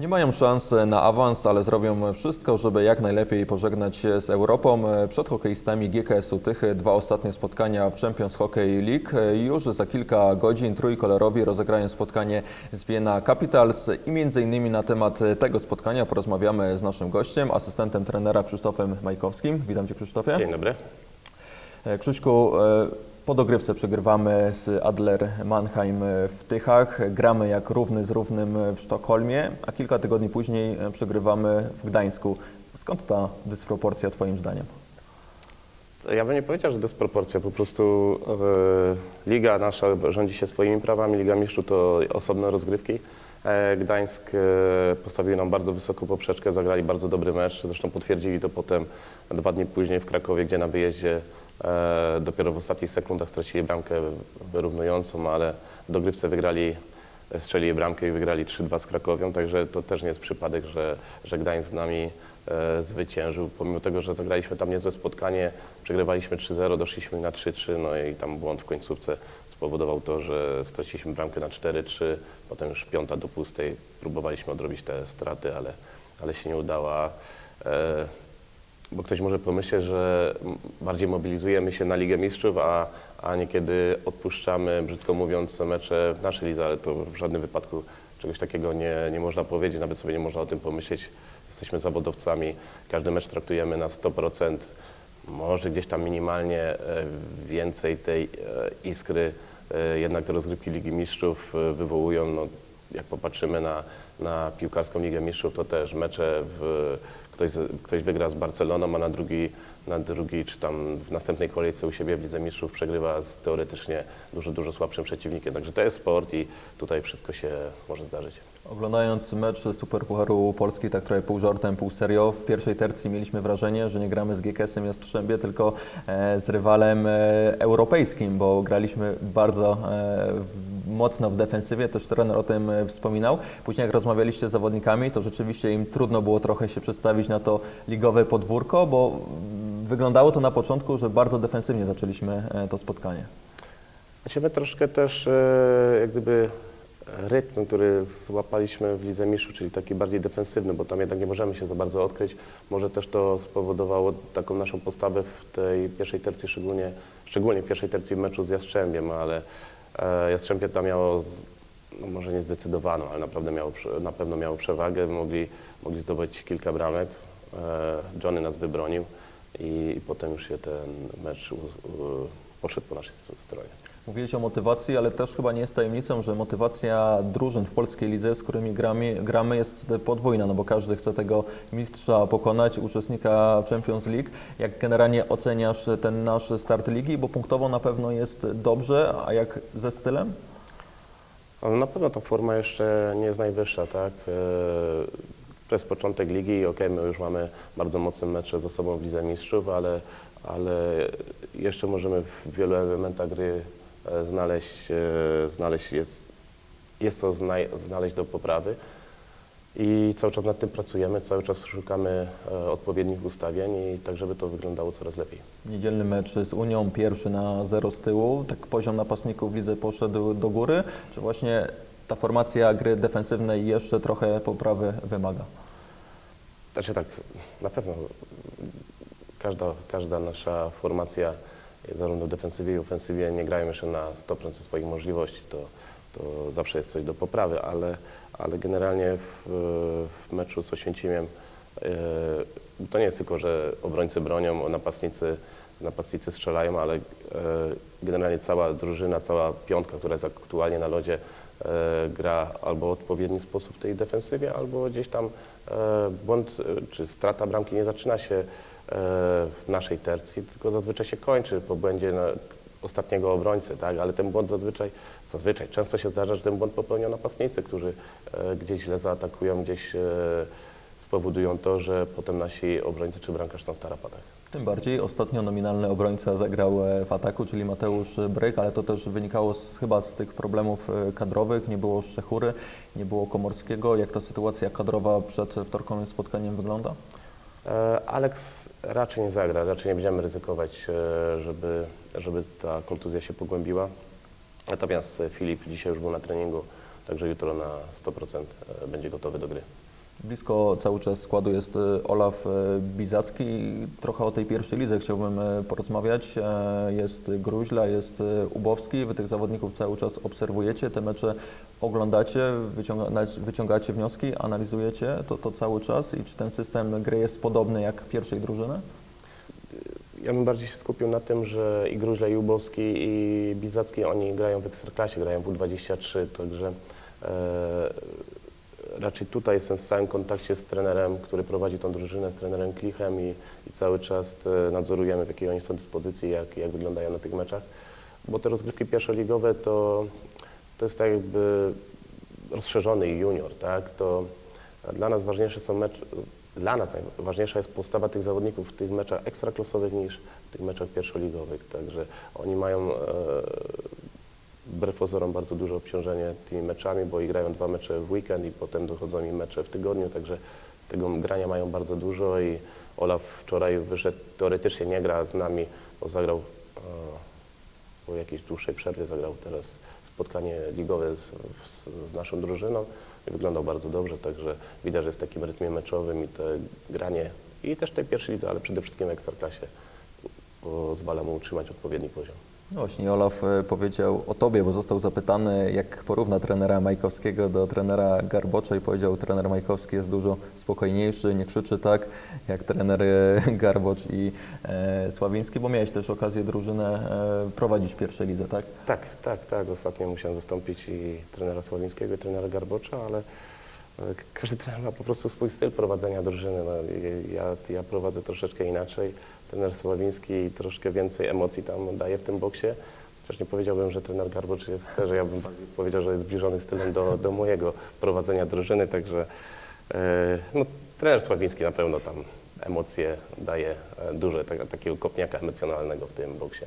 Nie mają szans na awans, ale zrobią wszystko, żeby jak najlepiej pożegnać się z Europą. Przed hokeistami GKS-u Tychy dwa ostatnie spotkania w Champions Hockey League. Już za kilka godzin trójkolorowi rozegrają spotkanie z Vienna Capitals i między innymi na temat tego spotkania porozmawiamy z naszym gościem, asystentem trenera Krzysztofem Majkowskim. Witam Cię Krzysztofie. Dzień dobry. E, Krzyśku, e, po dogrywce przegrywamy z Adler Mannheim w Tychach, gramy jak równy z równym w Sztokholmie, a kilka tygodni później przegrywamy w Gdańsku. Skąd ta dysproporcja Twoim zdaniem? Ja bym nie powiedział, że dysproporcja, po prostu e, liga nasza rządzi się swoimi prawami, Liga Mistrzów to osobne rozgrywki. E, Gdańsk e, postawił nam bardzo wysoką poprzeczkę, zagrali bardzo dobry mecz, zresztą potwierdzili to potem dwa dni później w Krakowie, gdzie na wyjeździe dopiero w ostatnich sekundach stracili bramkę wyrównującą, ale dogrywce wygrali, strzelili bramkę i wygrali 3-2 z Krakowią, także to też nie jest przypadek, że, że Gdańsk z nami e, zwyciężył. Pomimo tego, że zagraliśmy tam niezłe spotkanie, przegrywaliśmy 3-0, doszliśmy na 3-3, no i tam błąd w końcówce spowodował to, że straciliśmy bramkę na 4-3, potem już piąta do pustej, próbowaliśmy odrobić te straty, ale, ale się nie udało. E, bo ktoś może pomyśleć, że bardziej mobilizujemy się na Ligę Mistrzów, a, a niekiedy odpuszczamy, brzydko mówiąc, mecze w naszej lidze, ale to w żadnym wypadku czegoś takiego nie, nie można powiedzieć, nawet sobie nie można o tym pomyśleć. Jesteśmy zawodowcami, każdy mecz traktujemy na 100%, może gdzieś tam minimalnie e, więcej tej e, iskry e, jednak te rozgrywki Ligi Mistrzów wywołują. No, jak popatrzymy na, na piłkarską Ligę Mistrzów, to też mecze w, ktoś, ktoś wygra z Barceloną, a na drugi, na drugi czy tam w następnej kolejce u siebie w Lidze Mistrzów przegrywa z teoretycznie dużo, dużo słabszym przeciwnikiem. Także to jest sport i tutaj wszystko się może zdarzyć. Oglądając mecz Superpucharu Polski tak trochę pół żartem, pół serio, w pierwszej tercji mieliśmy wrażenie, że nie gramy z GKS-em Jastrzębie, tylko e, z rywalem e, europejskim, bo graliśmy bardzo e, w- mocno w defensywie, też trener o tym e, wspominał. Później jak rozmawialiście z zawodnikami, to rzeczywiście im trudno było trochę się przestawić na to ligowe podwórko, bo wyglądało to na początku, że bardzo defensywnie zaczęliśmy e, to spotkanie. Znaczy my troszkę też e, jak gdyby rytm, który złapaliśmy w Lidze Mistrzów, czyli taki bardziej defensywny, bo tam jednak nie możemy się za bardzo odkryć. Może też to spowodowało taką naszą postawę w tej pierwszej tercji, szczególnie, szczególnie w pierwszej tercji meczu z Jastrzębiem, ale Jastrzębie tam miało, no może nie zdecydowaną, ale naprawdę miało, na pewno miało przewagę, mogli, mogli zdobyć kilka bramek. E, Johnny nas wybronił i, potem już się ten mecz poszedł po naszej stro- stronie. Mówiłeś o motywacji, ale też chyba nie jest tajemnicą, że motywacja drużyn w polskiej lidze, z którymi gramy, gramy jest podwójna, no bo każdy chce tego mistrza pokonać, uczestnika Champions League. Jak generalnie oceniasz ten nasz start ligi, bo punktowo na pewno jest dobrze, a jak ze stylem? Ale na pewno ta forma jeszcze nie jest najwyższa, tak? Jest początek ligi okej, my już mamy bardzo mocne mecze ze sobą w Lidze Mistrzów, ale, ale jeszcze możemy w wielu elementach gry znaleźć, e, znaleźć jest, jest co znaleźć do poprawy. I cały czas nad tym pracujemy, cały czas szukamy e, odpowiednich ustawień i tak, żeby to wyglądało coraz lepiej. Niedzielny mecz z Unią, pierwszy na zero z tyłu, tak poziom napastników widzę poszedł do góry, czy właśnie ta formacja gry defensywnej jeszcze trochę poprawy wymaga? Znaczy tak, na pewno każda, każda nasza formacja, zarówno w defensywie i ofensywie, nie grają jeszcze na 100% swoich możliwości. To, to zawsze jest coś do poprawy, ale, ale generalnie w, w meczu z Oświęcimiem e, to nie jest tylko, że obrońcy bronią, napastnicy, napastnicy strzelają, ale e, generalnie cała drużyna, cała piątka, która jest aktualnie na lodzie, e, gra albo w odpowiedni sposób w tej defensywie, albo gdzieś tam błąd czy strata bramki nie zaczyna się w naszej tercji, tylko zazwyczaj się kończy po błędzie ostatniego obrońcy, tak? ale ten błąd zazwyczaj, zazwyczaj często się zdarza, że ten błąd popełnią napastnicy, którzy e, gdzieś źle zaatakują, gdzieś e, spowodują to, że potem nasi obrońcy czy bramkarz są w tarapatach. Tym bardziej ostatnio nominalny obrońca zagrał e, w ataku, czyli Mateusz Bryk, ale to też wynikało z, chyba z tych problemów kadrowych. Nie było Szczechury, nie było Komorskiego. Jak ta sytuacja kadrowa przed wtorkowym spotkaniem wygląda? Alex raczej nie zagra, raczej nie będziemy ryzykować, e, żeby, żeby ta kontuzja się pogłębiła. Natomiast e, Filip dzisiaj już był na treningu, także jutro na 100% będzie gotowy do gry. Blisko cały czas składu jest e, Olaf e, Bizacki. Trochę o tej pierwszej lidze chciałbym e, porozmawiać. Jest Gruźla, jest Ubowski. Wy tych zawodników cały czas obserwujecie, te mecze oglądacie, wyciąga, wyciągacie wnioski, analizujecie to, to cały czas i czy ten system gry jest podobny jak pierwszej drużyny? Ja bym bardziej się skupił na tym, że i Gruźla, i Ubowski, i Bizacki, oni grają w Ekstraklasie, grają w U23, także raczej tutaj jestem w stałym kontakcie z trenerem, który prowadzi tą drużynę, z trenerem Klichem i, i cały czas e, nadzorujemy, w jakiej oni są dyspozycji, jak, jak wyglądają na tych meczach, bo te rozgrywki pierwszoligowe to, to jest tak jakby rozszerzony junior, tak, to dla nas ważniejsze są mecze, dla nas najważniejsza jest postawa tych zawodników w tych meczach ekstraklasowych niż w tych meczach pierwszoligowych. Także oni mają e, wbrew pozorom bardzo duże obciążenie tymi meczami, bo i grają dwa mecze w weekend i potem dochodzą im mecze w tygodniu, także tego grania mają bardzo dużo i Olaf wczoraj wyszedł, teoretycznie nie gra z nami, bo zagrał e, po jakiejś dłuższej przerwie, zagrał teraz spotkanie ligowe z, z, z naszą drużyną i wyglądał bardzo dobrze, także widać, że jest w takim rytmie meczowym i to granie i też tej pierwszej lidze, ale przede wszystkim w Ekstraklasie pozwala mu utrzymać odpowiedni poziom. No właśnie, Olaf e, powiedział o Tobie, bo został zapytany, jak porówna trenera Majkowskiego do trenera Garbocza i powiedział, trener Majkowski jest dużo spokojniejszy, nie krzyczy tak jak trener e, Garbocz i e, Sławiński, bo miałeś też okazję drużynę e, prowadzić w pierwszej lidze, tak? Tak, tak, tak. Ostatnio musiałem zastąpić i trenera Sławińskiego, i trenera Garbocza, ale e, każdy trener ma po prostu swój styl prowadzenia drużyny. No, ja, ja prowadzę troszeczkę inaczej. Trener Sławiński troszkę więcej emocji tam daje w tym boksie. Chociaż nie powiedziałbym, że trener Garbocz jest też, ja bym powiedział, że jest zbliżony stylem do, do mojego prowadzenia drużyny, także e, no, trener Sławiński na pewno tam emocje daje e, dużo tak, takiego kopniaka emocjonalnego w tym boksie.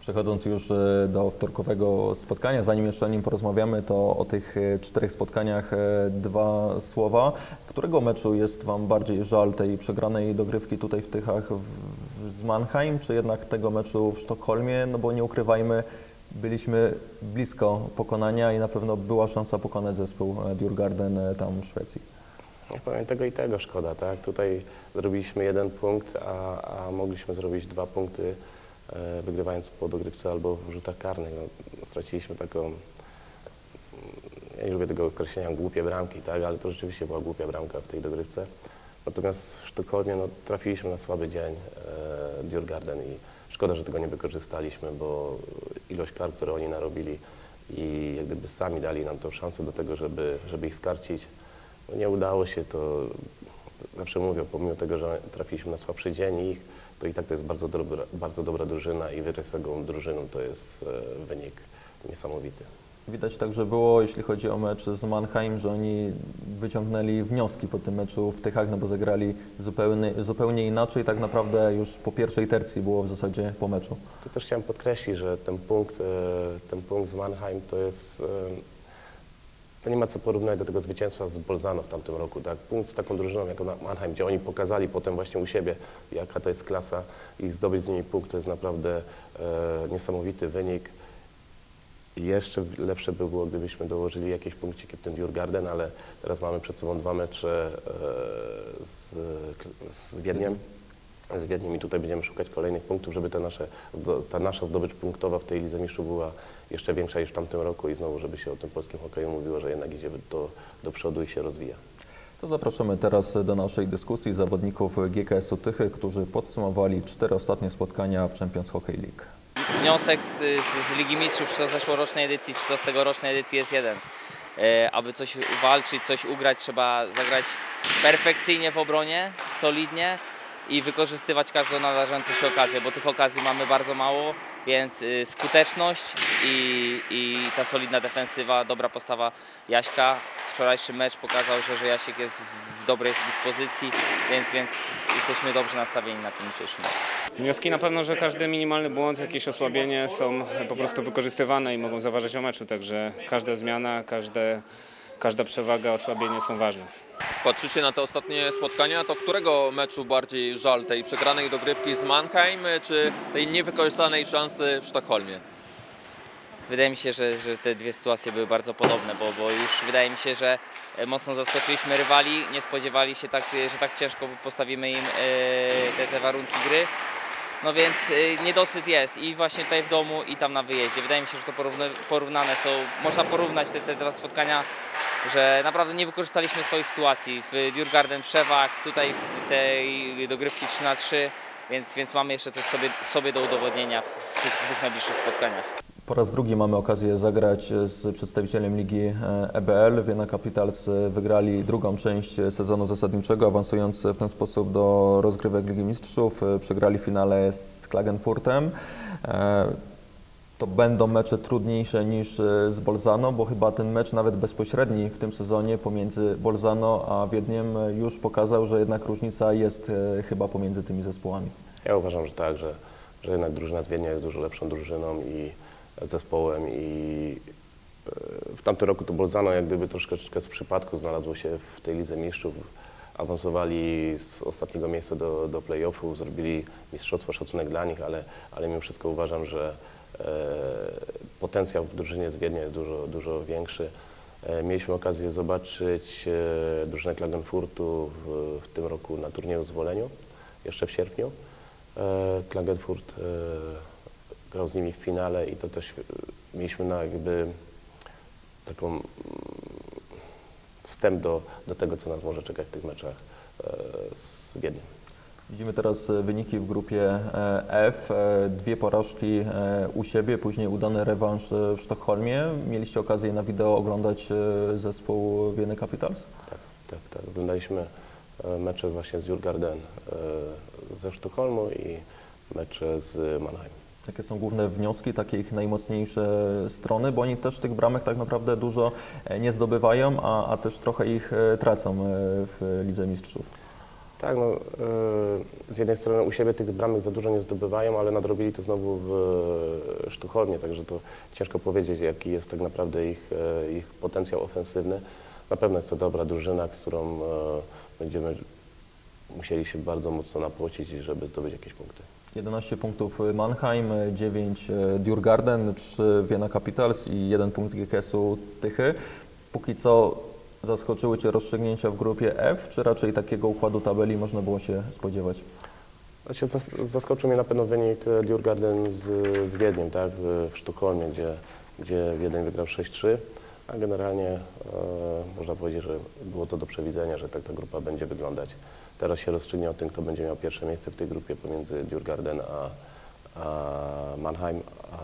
Przechodząc już e, do wtorkowego spotkania, zanim jeszcze o nim porozmawiamy, to o tych czterech spotkaniach dwa słowa. Którego meczu jest Wam bardziej żal tej przegranej dogrywki tutaj w Tychach z Mannheim, czy jednak tego meczu w Sztokholmie? No bo nie ukrywajmy, byliśmy blisko pokonania i na pewno była szansa pokonać zespół e, Djurgarden e, tam w Szwecji. Ja powiem tego i tego szkoda, tak? Tutaj zrobiliśmy jeden punkt, a, a mogliśmy zrobić dwa punkty, e, wygrywając po dogrywce albo w rzutach karnych. No, straciliśmy taką, mm, ja nie lubię tego określenia głupie bramki, tak? Ale to rzeczywiście była głupia bramka w tej dogrywce. Natomiast w Sztokholmie no, trafiliśmy na słaby dzień e, Djurgarden i szkoda, że tego nie wykorzystaliśmy, bo ilość kar, które oni narobili i jak gdyby sami dali nam tą szansę do tego, żeby, żeby ich skarcić, no nie udało się, to zawsze mówię, pomimo tego, że trafiliśmy na słabszy dzień ich, to i tak to jest bardzo dobra, bardzo dobra drużyna i wygrać z taką drużyną to jest e, wynik niesamowity. Widać także było, jeśli chodzi o mecz z Mannheim, że oni wyciągnęli wnioski po tym meczu w Tychach, no bo zagrali zupełnie, zupełnie inaczej. Tak naprawdę już po pierwszej tercji było w zasadzie po meczu. Tu też chciałem podkreślić, że ten punkt, e, ten punkt z Mannheim to jest, e, to nie ma co porównać do tego zwycięstwa z Bolzano w tamtym roku. Tak? Punkt z taką drużyną jak Ma- Mannheim, gdzie oni pokazali potem właśnie u siebie, jaka to jest klasa i zdobyć z nimi punkt to jest naprawdę e, niesamowity wynik. Jeszcze lepsze by było, gdybyśmy dołożyli jakieś punkciki w ten Djurgarden, ale teraz mamy przed sobą dwa mecze e, z, z Wiedniem. Z Wiedniem i tutaj będziemy szukać kolejnych punktów, żeby te nasze, ta nasza zdobycz punktowa w tej Lidze Mistrzów była jeszcze większa niż w tamtym roku i znowu, żeby się o tym polskim hokeju mówiło, że jednak idzie do, do przodu i się rozwija. To zapraszamy teraz do naszej dyskusji zawodników GKS-u Tychy, którzy podsumowali cztery ostatnie spotkania w Champions Hockey League. Wniosek z, z, z Ligi Mistrzów, czy to z zeszłorocznej edycji, czy to z tegorocznej edycji jest jeden. E, aby coś walczyć, coś ugrać, trzeba zagrać perfekcyjnie w obronie, solidnie i wykorzystywać każdą nadarzającą się okazję, bo tych okazji mamy bardzo mało, więc y, skuteczność i, i ta solidna defensywa, dobra postawa Jaśka. Wczorajszy mecz pokazał, że, że Jasiek jest w, dobrej dyspozycji, więc, więc jesteśmy dobrze nastawieni na ten dzisiejszy mecz. Wnioski na pewno, że każdy minimalny błąd, jakieś osłabienie są po prostu wykorzystywane i mogą zaważyć o meczu, także każda zmiana, każde, każda przewaga, osłabienie są ważne. patrzycie na te ostatnie spotkania, to którego meczu bardziej żal? Tej przegranej dogrywki z Mannheim, czy tej niewykorzystanej szansy w Sztokholmie? wydaje mi się, że, że te dwie sytuacje były bardzo podobne, bo, bo już wydaje mi się, że e, mocno zaskoczyliśmy rywali, nie spodziewali się tak, e, że tak ciężko postawimy im e, te, te warunki gry. No więc niedosyt jest i właśnie tutaj w domu i tam na wyjeździe. Wydaje mi się, że to porówna, porównane są, można porównać te, te dwa spotkania, że naprawdę nie wykorzystaliśmy swoich sytuacji. W Djurgarden przewag, tutaj tej dogrywki 3 na 3 więc, więc mamy jeszcze coś sobie, sobie do udowodnienia w, tych dwóch najbliższych spotkaniach. Po raz drugi mamy okazję zagrać z przedstawicielem ligi e, EBL. Vienna Capitals e, wygrali drugą część sezonu zasadniczego, awansując w ten sposób do rozgrywek Ligi Mistrzów. E, Przegrali w finale z Klagenfurtem. To będą mecze trudniejsze niż e, z Bolzano, bo chyba ten mecz nawet bezpośredni w tym sezonie pomiędzy Bolzano a Wiedniem e, już pokazał, że jednak różnica jest e, chyba pomiędzy tymi zespołami. Ja uważam, że tak, że, że jednak drużyna z Wiednia jest dużo lepszą drużyną i zespołem i w tamtym roku to Bolzano jak gdyby troszeczkę z przypadku znalazło się w tej Lidze Mistrzów. Awansowali z ostatniego miejsca do, do play-offu, zrobili mistrzostwo, szacunek dla nich, ale, ale mimo wszystko uważam, że potencjał w drużynie z Wiednia jest dużo, dużo większy. E, mieliśmy okazję zobaczyć e, drużynę Klagenfurtu w, w tym roku na turnieju w Woleniu, jeszcze w sierpniu. E, Klagenfurt e, grał z nimi w finale i to też e, mieliśmy na jakby taką mm, wstęp do, do tego, co nas może czekać w tych meczach e, z Wiedniem. Widzimy teraz e, wyniki w grupie e, F. E, Dwie porażki u siebie, później udany rewanż w Sztokholmie. Mieliście okazję na wideo oglądać zespół Wieny Capitals? Tak, tak, tak. Oglądaliśmy mecze właśnie z Jurgarden ze Sztokholmu i mecze z Mannheim. Jakie są główne wnioski, takie ich najmocniejsze strony, bo oni też tych bramek tak naprawdę dużo nie zdobywają, a, a też trochę ich tracą w Lidze Mistrzów. Tak, no, e, z jednej strony u siebie tych bramek za dużo nie zdobywają, ale nadrobili to znowu w e, Sztokholmie, także to ciężko powiedzieć, jaki jest tak naprawdę ich, e, ich potencjał ofensywny. Na pewno jest to dobra drużyna, którą będziemy musieli się bardzo mocno napłocić, żeby zdobyć jakieś punkty. 11 punktów Mannheim, 9 Djurgarden, 3 Vienna Capitals i 1 punkt GKS-u Tychy. Póki co zaskoczyły Cię rozstrzygnięcia w grupie F, czy raczej takiego układu tabeli można było się spodziewać? Znaczy, zas- zaskoczył mnie na pewno wynik e, Djurgarden z, z Wiedniem, tak, w, w Sztokholmie, gdzie, gdzie Wiedeń wygrał 6-3, a generalnie e, można powiedzieć, że było to do przewidzenia, że tak ta grupa będzie wyglądać. Teraz się rozstrzygnie o tym, kto będzie miał pierwsze miejsce w tej grupie pomiędzy Djurgarden a, a Mannheim, a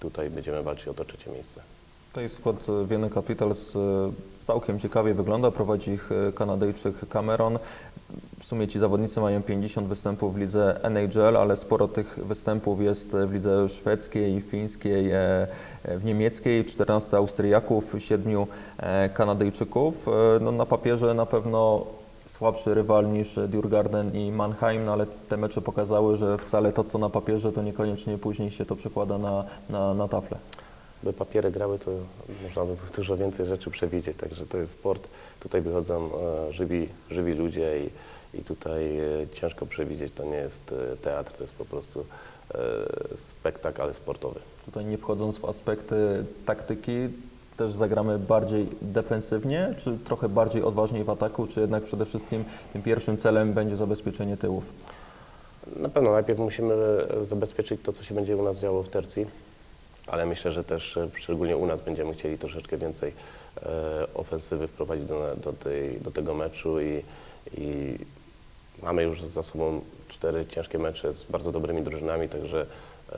tutaj będziemy walczyć o to trzecie miejsce. Tutaj skład Vienna Capitals e, całkiem ciekawie wygląda. Prowadzi ich e, Kanadyjczyk Cameron. W sumie ci zawodnicy mają 50 występów w lidze NHL, ale sporo tych występów jest w lidze szwedzkiej, fińskiej, e, e, w niemieckiej, 14 Austriaków, 7 e, Kanadyjczyków. E, No, na papierze na pewno słabszy rywal niż Djurgarden i Mannheim, no ale te mecze pokazały, że wcale to, co na papierze, to niekoniecznie później się to przekłada na, na, na taflę. By papiery grały, to można by dużo więcej rzeczy przewidzieć, także to jest sport. Tutaj wychodzą e, żywi, żywi ludzie i, i tutaj e, ciężko przewidzieć. To nie jest e, teatr, to jest po prostu spektakl, ale sportowy. Tutaj nie wchodząc w aspekty taktyki, też zagramy bardziej defensywnie, czy trochę bardziej odważniej w ataku, czy jednak przede wszystkim tym pierwszym celem będzie zabezpieczenie tyłów? Na pewno najpierw musimy zabezpieczyć to, co się będzie u nas działo w tercji, ale myślę, że też e, szczególnie u nas będziemy chcieli troszeczkę więcej e, ofensywy wprowadzić do, do, tej, do tego meczu i, i mamy już za sobą cztery ciężkie mecze z bardzo dobrymi drużynami, także e,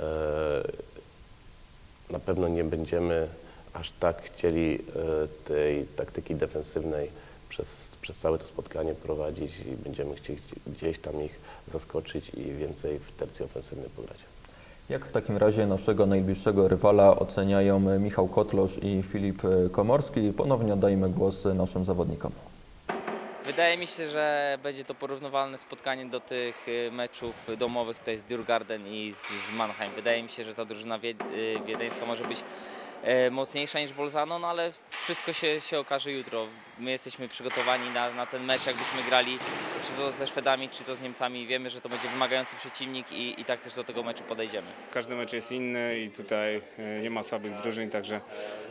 na pewno nie będziemy aż tak chcieli tej taktyki defensywnej przez, przez całe to spotkanie prowadzić i będziemy chcieli gdzieś tam ich zaskoczyć i więcej w tercji ofensywnej pograć. Jak w takim razie naszego najbliższego rywala oceniają Michał Kotlosz i Filip Komorski? Ponownie oddajmy głos naszym zawodnikom. Wydaje mi się, że będzie to porównywalne spotkanie do tych y, meczów domowych, to jest Djurgarden i z, Mannheim. Wydaje mi się, że ta drużyna y, wiedeńska może być mocniejsza niż Bolzano, no ale wszystko się, się okaże jutro. My jesteśmy przygotowani na, na ten mecz, jakbyśmy grali czy to ze Szwedami, czy to z Niemcami. Wiemy, że to będzie wymagający przeciwnik i, i tak też do tego meczu podejdziemy. Każdy mecz jest inny i tutaj e, nie ma słabych drużyn, także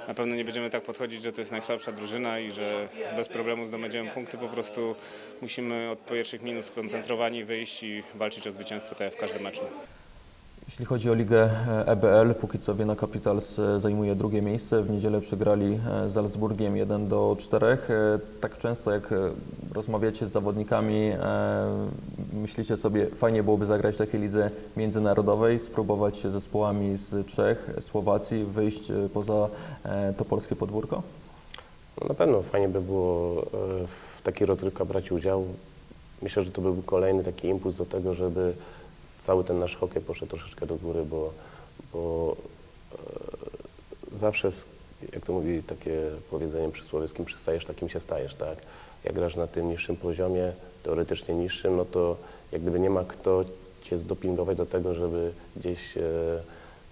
na pewno nie będziemy tak podchodzić, że to jest najsłabsza drużyna i że bez problemu zdobędziemy punkty. Po prostu musimy od pierwszych minut skoncentrowani wyjść i walczyć o zwycięstwo tak w każdym meczu. Jeśli chodzi o ligę e, EBL, póki co Wiena Capitals e, zajmuje drugie miejsce. W niedzielę przegrali e, z Salzburgiem 1 do 4. E, Tak często jak e, rozmawiacie z zawodnikami, e, myślicie sobie, fajnie byłoby zagrać w takiej lidze międzynarodowej, spróbować się zespołami z Czech, Słowacji, wyjść e, poza e, to polskie podwórko? No na pewno fajnie by było e, w takiej rozgrywkach brać udział. Myślę, że to by był kolejny taki impuls do tego, żeby cały ten nasz hokej poszedł troszeczkę do góry, bo, bo e, zawsze, z- jak to mówi takie powiedzenie przysłowie, z kim przystajesz, takim się stajesz, tak? Jak grasz na tym niższym poziomie, teoretycznie niższym, no to jak gdyby nie ma kto cię zdopingować do tego, żeby gdzieś e,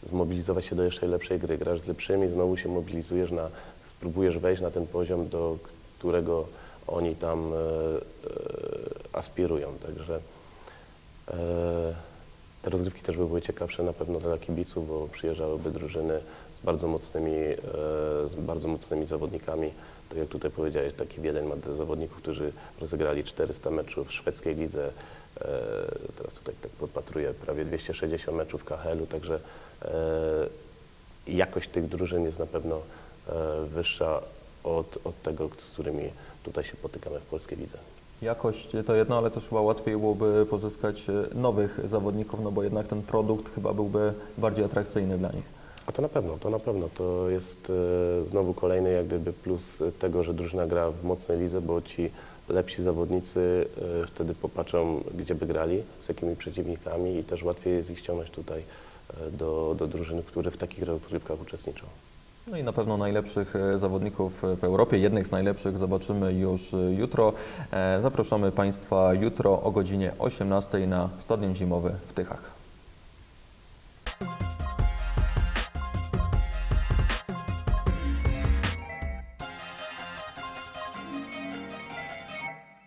zmobilizować się do jeszcze lepszej gry. Grasz z lepszymi, znowu się mobilizujesz na, spróbujesz wejść na ten poziom, do którego oni tam e, e, aspirują. Także e, te rozgrywki też by były ciekawsze na pewno dla kibiców, bo przyjeżdżałyby drużyny z bardzo mocnymi, e, z bardzo mocnymi zawodnikami. Tak jak tutaj powiedziałeś, taki Wiedeń ma zawodników, którzy rozegrali 400 meczów w szwedzkiej lidze. E, teraz tutaj tak podpatruję prawie 260 meczów w KHL-u, także e, jakość tych drużyn jest na pewno wyższa od, od tego, z którymi tutaj się potykamy w polskiej lidze. Jakość to jedno, ale też chyba łatwiej byłoby pozyskać e, nowych zawodników, no bo jednak ten produkt chyba byłby bardziej atrakcyjny dla nich. A to na pewno, to na pewno. To jest e, znowu kolejny jak gdyby plus tego, że drużyna gra w mocnej lidze, bo ci lepsi zawodnicy e, wtedy popatrzą, gdzie by grali, z jakimi przeciwnikami i też łatwiej jest ich ściągnąć tutaj e, do, do drużyny, które w takich rozgrywkach uczestniczą. No i na pewno najlepszych e, zawodników w Europie, jednych z najlepszych zobaczymy już e, jutro. E, Zapraszamy Państwa jutro o godzinie 18 na Stadion Zimowy w Tychach.